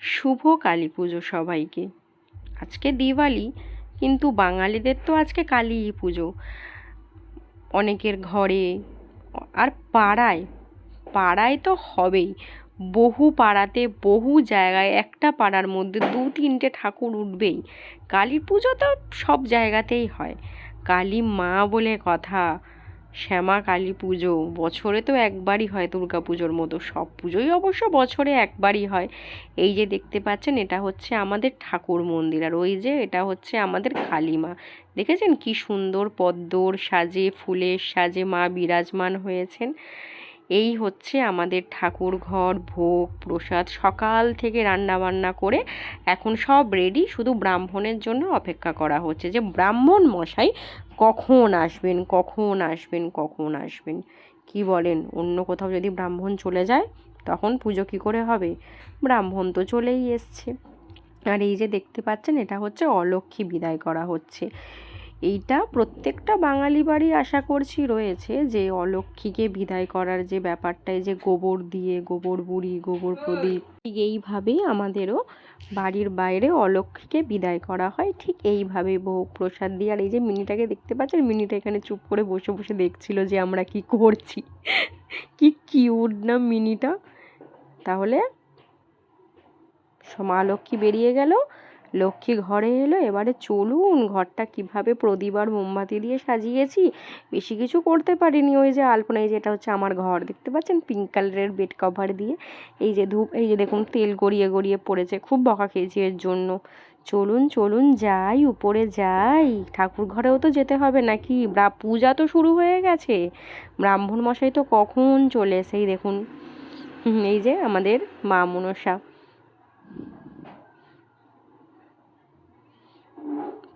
শুভ কালী পুজো সবাইকে। আজকে দিওয়ালি, কিন্তু বাঙালিদের তো আজকে কালী পুজো। অনেকের ঘরে, আর পাড়ায় পাড়ায় তো হবেই। বহু পাড়াতে, বহু জায়গায়, একটা পাড়ার মধ্যে দু তিনটে ঠাকুর উঠবেই। কালী পুজো তো সব জায়গাতেই হয়। কালী মা বলে কথা শ্যামা, কালী পুজো, বছরে তো একবারই হয় দুর্গা পুজোর মতো। সব পুজোই অবশ্য বছরে একবারই হয়। এই যে দেখতে পাচ্ছেন, এটা হচ্ছে আমাদের ঠাকুর মন্দির। আর ওই যে এটা হচ্ছে আমাদের কালীমা। দেখেছেন কি সুন্দর পদ্মর সাজে, ফুলের সাজে মা বিরাজমান হয়েছেন। এই হচ্ছে আমাদের ঠাকুর ঘর, ভোগ, প্রসাদ, সকাল থেকে রান্না বান্না করে এখন সব রেডি শুধু ব্রাহ্মণের জন্য অপেক্ষা করা হচ্ছে যে ব্রাহ্মণ মশাই কখন আসবেন কখন আসবেন কখন আসবেন? কি বলেন? অন্য কোথাও যদি ব্রাহ্মণ চলে যায়, তখন পুজো কী করে হবে? ব্রাহ্মণ তো চলেই এসছে। আর এই যে দেখতে পাচ্ছেন, এটা হচ্ছে অলক্ষী বিদায় করা হচ্ছে। এইটা প্রত্যেকটা বাঙালি বাড়ি আশা করছি রয়েছে যে অলক্ষীকে বিদায় করার যে ব্যাপারটাই যে গোবর দিয়ে, গোবর বুড়ি, গোবর প্রদীপ, ঠিক এইভাবেই আমাদেরও বাড়ির বাইরে অলক্ষীকে বিদায় করা হয়। ঠিক এইভাবে ভোগ প্রসাদ দিয়ে। আর এই যে মিনিটাকে দেখতে পাচ্ছেন, মিনিটা এখানে চুপ করে বসে বসে দেখছিল যে আমরা কি করছি। কি কিউট না মিনিটা। তাহলে মা লক্ষ্মী বেরিয়ে গেল। লক্ষ্মী ঘরে এলো, এবারে চলুন ঘরটা কীভাবে প্রদীপ আর মোমবাতি দিয়ে সাজিয়েছি। বেশি কিছু করতে পারিনি ওই যে আলপনা এই যে এটা হচ্ছে আমার ঘর। দেখতে পাচ্ছেন? পিঙ্ক কালারের বেড কভার দিয়ে। এই যে ধূপ, এই যে দেখুন, তেল গড়িয়ে গড়িয়ে পড়েছে। খুব বকা খেয়েছি এর জন্য। চলুন চলুন, যাই, উপরে যাই। ঠাকুর ঘরেও তো যেতে হবে নাকি? পূজা তো শুরু হয়ে গেছে। ব্রাহ্মণ মশাই তো কখন চলে এসেই দেখুন। এই যে আমাদের মা মনসা।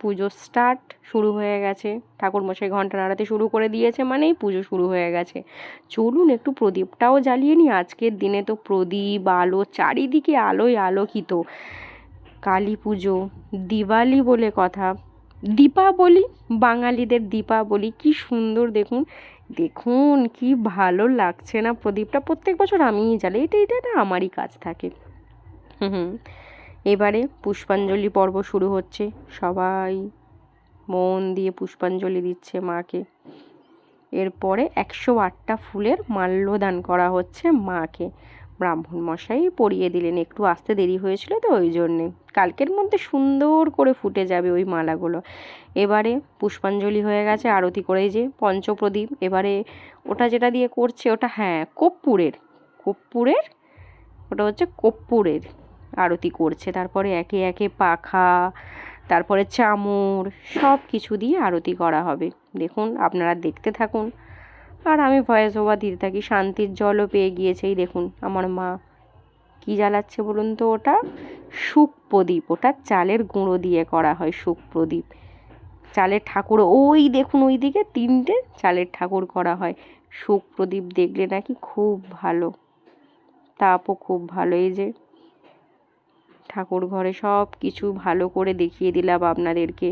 পুজো স্টার্ট শুরু হয়ে গেছে। ঠাকুরমশাই ঘণ্টা নাড়াতে শুরু করে দিয়েছে মানেই পুজো শুরু হয়ে গেছে। চলুন একটু প্রদীপটাও জ্বালিয়ে নিই। আজকের দিনে তো প্রদীপ, আলো, চারিদিকে আলোয় আলোকিত। কালী পুজো, দিওয়ালি বলে কথা। দীপাবলি, বাঙালিদের দীপাবলি, কি সুন্দর দেখুন। দেখুন, কি ভালো লাগছে না প্রদীপটা। প্রত্যেক বছর আমিই জ্বালি। এটা এটা না আমারই কাজ থাকে। হুম হুম। এবারে পুষ্পাঞ্জলি পর্ব শুরু হচ্ছে। সবাই মন দিয়ে পুষ্পাঞ্জলি দিচ্ছে মাকে। এরপরে একশো আটটা ফুলের মাল্যদান করা হচ্ছে মাকে। ব্রাহ্মণ মশাই পরিয়ে দিলেন। একটু আসতে দেরি হয়েছিল তো, ওই জন্যে। কালকের মধ্যে সুন্দর করে ফুটে যাবে ওই মালাগুলো। এবারে পুষ্পাঞ্জলি হয়ে গেছে আরতি করে যে পঞ্চপ্রদীপ। এবারে ওটা যেটা দিয়ে করছে, ওটা হ্যাঁ কর্পূরের কর্পূরের ওটা হচ্ছে কর্পূরের আরতি করছে। তারপরে একে একে পাখা, তারপরে চামর, সব কিছু দিয়ে আরতি করা হবে। দেখুন, আপনারা দেখতে থাকুন। আর আমি ভয়েস ওভার দিতে থাকি, শান্তির জলও পেয়ে গিয়েছে। এই দেখুন, আমার মা কি জ্বালাচ্ছে বলুন তো ওটা? সুখ প্রদীপ, ওটা চালের গুঁড়ো দিয়ে করা হয় সুখ প্রদীপ। চালের ঠাকুর, ওই দেখুন, ওই দিকে তিনটে চালের ঠাকুর করা হয়। সুখ প্রদীপ দেখলে নাকি খুব ভালো। তাপও খুব ভালো, এই যে ঠাকুর ঘরে সব কিছু ভালো করে দেখিয়ে দিলাম আপনাদেরকে।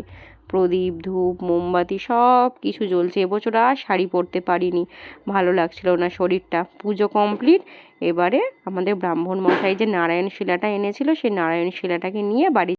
প্রদীপ, ধূপ, মোমবাতি সব কিছু জ্বলছে। এবছর আর শাড়ি পরতে পারিনি। ভালো লাগছিল না শরীরটা। পুজো কমপ্লিট। এবারে আমাদের ব্রাহ্মণ মশাই যে নারায়ণ শিলাটা এনেছিল, সেই নারায়ণ শিলাটাকে নিয়ে বাড়ি